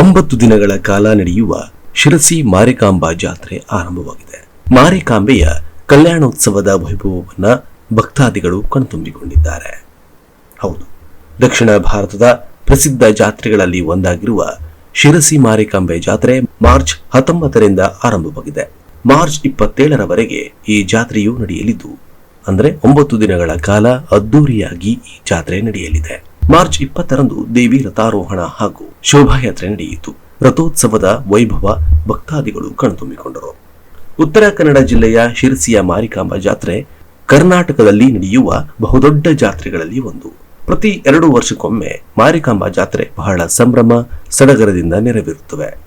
ಒಂಬತ್ತು ದಿನಗಳ ಕಾಲ ನಡೆಯುವ ಶಿರಸಿ ಮಾರಿಕಾಂಬಾ ಜಾತ್ರೆ ಆರಂಭವಾಗಿದೆ. ಮಾರಿಕಾಂಬೆಯ ಕಲ್ಯಾಣೋತ್ಸವದ ವೈಭವವನ್ನ ಭಕ್ತಾದಿಗಳು ಕಣ್ತುಂಬಿಕೊಂಡಿದ್ದಾರೆ. ಹೌದು, ದಕ್ಷಿಣ ಭಾರತದ ಪ್ರಸಿದ್ಧ ಜಾತ್ರೆಗಳಲ್ಲಿ ಒಂದಾಗಿರುವ ಶಿರಸಿ ಮಾರಿಕಾಂಬೆ ಜಾತ್ರೆ ಮಾರ್ಚ್ ಹತ್ತೊಂಬತ್ತರಿಂದ ಆರಂಭವಾಗಿದೆ. ಮಾರ್ಚ್ ಇಪ್ಪತ್ತೇಳರವರೆಗೆ ಈ ಜಾತ್ರೆಯು ನಡೆಯಲಿದ್ದು, ಅಂದರೆ ಒಂಬತ್ತು ದಿನಗಳ ಕಾಲ ಅದ್ದೂರಿಯಾಗಿ ಈ ಜಾತ್ರೆ ನಡೆಯಲಿದೆ. ಮಾರ್ಚ್ ಇಪ್ಪತ್ತರಂದು ದೇವಿ ರಥಾರೋಹಣ ಹಾಗೂ ಶೋಭಾಯಾತ್ರೆ ನಡೆಯಿತು. ರಥೋತ್ಸವದ ವೈಭವ ಭಕ್ತಾದಿಗಳು ಕಣ್ತುಂಬಿಕೊಂಡರು. ಉತ್ತರ ಕನ್ನಡ ಜಿಲ್ಲೆಯ ಶಿರಸಿಯ ಮಾರಿಕಾಂಬ ಜಾತ್ರೆ ಕರ್ನಾಟಕದಲ್ಲಿ ನಡೆಯುವ ಬಹುದೊಡ್ಡ ಜಾತ್ರೆಗಳಲ್ಲಿ ಒಂದು. ಪ್ರತಿ ಎರಡು ವರ್ಷಕ್ಕೊಮ್ಮೆ ಮಾರಿಕಾಂಬ ಜಾತ್ರೆ ಬಹಳ ಸಂಭ್ರಮ, ಸಡಗರದಿಂದ ನೆರವೇರುತ್ತವೆ.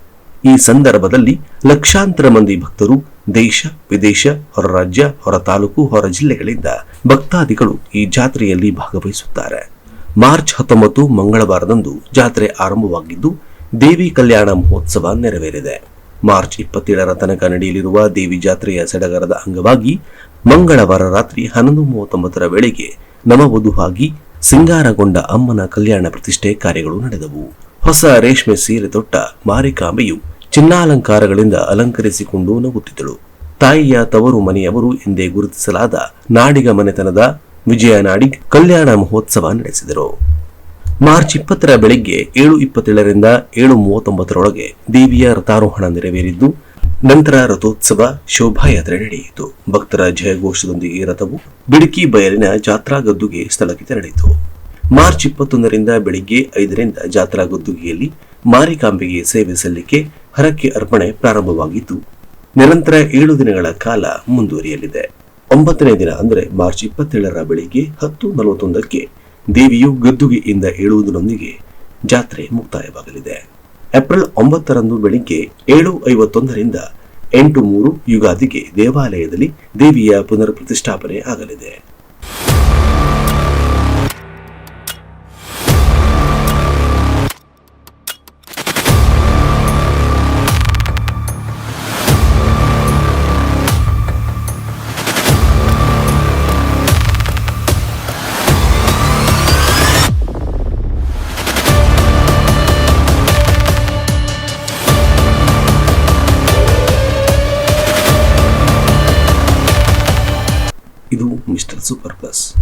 ಈ ಸಂದರ್ಭದಲ್ಲಿ ಲಕ್ಷಾಂತರ ಮಂದಿ ಭಕ್ತರು ದೇಶ, ವಿದೇಶ, ಹೊರ ರಾಜ್ಯ, ಹೊರ ತಾಲೂಕು, ಹೊರ ಜಿಲ್ಲೆಗಳಿಂದ ಭಕ್ತಾದಿಗಳು ಈ ಜಾತ್ರೆಯಲ್ಲಿ ಭಾಗವಹಿಸುತ್ತಾರೆ. ಮಾರ್ಚ್ ಹತ್ತೊಂಬತ್ತು ಮಂಗಳವಾರದಂದು ಜಾತ್ರೆ ಆರಂಭವಾಗಿದ್ದು, ದೇವಿ ಕಲ್ಯಾಣ ಮಹೋತ್ಸವ ನೆರವೇರಿದೆ. ಮಾರ್ಚ್ ಇಪ್ಪತ್ತೇಳರ ತನಕ ನಡೆಯಲಿರುವ ದೇವಿ ಜಾತ್ರೆಯ ಸಡಗರದ ಅಂಗವಾಗಿ ಮಂಗಳವಾರ ರಾತ್ರಿ ಹನ್ನೊಂದು ಮೂವತ್ತೊಂಬತ್ತರ ವೇಳೆಗೆ ನವವಧುವಾಗಿ ಸಿಂಗಾರಗೊಂಡ ಅಮ್ಮನ ಕಲ್ಯಾಣ ಪ್ರತಿಷ್ಠೆ ಕಾರ್ಯಗಳು ನಡೆದವು. ಹೊಸ ರೇಷ್ಮೆ ಸೀರೆ ತೊಟ್ಟ, ಮಾರಿಕಾಂಬೆಯು ಚಿನ್ನಾಲಂಕಾರಗಳಿಂದ ಅಲಂಕರಿಸಿಕೊಂಡು ನಗುತ್ತಿದ್ದಳು. ತಾಯಿಯ ತವರು ಮನೆಯವರು ಎಂದೇ ಗುರುತಿಸಲಾದ ನಾಡಿಗ ಮನೆತನದ ವಿಜಯ ನಾಡಿಗ್ ಕಲ್ಯಾಣ ಮಹೋತ್ಸವ ನಡೆಸಿದರು. ಮಾರ್ಚ್ ಇಪ್ಪತ್ತರ ಬೆಳಿಗ್ಗೆ ಏಳು ಇಪ್ಪತ್ತೇಳರಿಂದ ಏಳು ಮೂವತ್ತೊಂಬತ್ತರೊಳಗೆ ದೇವಿಯ ರಥಾರೋಹಣ ನೆರವೇರಿದ್ದು, ನಂತರ ರಥೋತ್ಸವ ಶೋಭಾಯಾತ್ರೆ ನಡೆಯಿತು. ಭಕ್ತರ ಜಯಘೋಷದೊಂದಿಗೆ ರಥವು ಬಿಡಕಿ ಬಯಲಿನ ಜಾತ್ರಾ ಗದ್ದುಗೆ ಸ್ಥಳಕ್ಕೆ ತೆರಳಿತು ಮಾರ್ಚ್ ಇಪ್ಪತ್ತೊಂದರಿಂದ ಬೆಳಿಗ್ಗೆ ಐದರಿಂದ ಜಾತ್ರಾ ಗದ್ದುಗೆಯಲ್ಲಿ ಮಾರಿಕಾಂಬೆಗೆ ಸೇವೆ ಸಲ್ಲಿಕೆ, ಹರಕೆ ಅರ್ಪಣೆ ಪ್ರಾರಂಭವಾಗಿದ್ದು, ನಿರಂತರ ಏಳು ದಿನಗಳ ಕಾಲ ಮುಂದುವರಿಯಲಿದೆ. ಒಂಬತ್ತನೇ ದಿನ, ಅಂದರೆ ಮಾರ್ಚ್ ಇಪ್ಪತ್ತೇಳರ ಬೆಳಿಗ್ಗೆ ಹತ್ತು ನಲವತ್ತೊಂದಕ್ಕೆ ದೇವಿಯು ಗದ್ದುಗೆಯಿಂದ ಏಳುವುದರೊಂದಿಗೆ ಜಾತ್ರೆ ಮುಕ್ತಾಯವಾಗಲಿದೆ. ಏಪ್ರಿಲ್ ಒಂಬತ್ತರಂದು ಬೆಳಿಗ್ಗೆ ಏಳು ಐವತ್ತೊಂದರಿಂದ ಎಂಟು ಮೂರು ಯುಗಾದಿಗೆ ದೇವಾಲಯದಲ್ಲಿ ದೇವಿಯ ಪುನರ್ ಪ್ರತಿಷ್ಠಾಪನೆ ಆಗಲಿದೆ. Super Plus.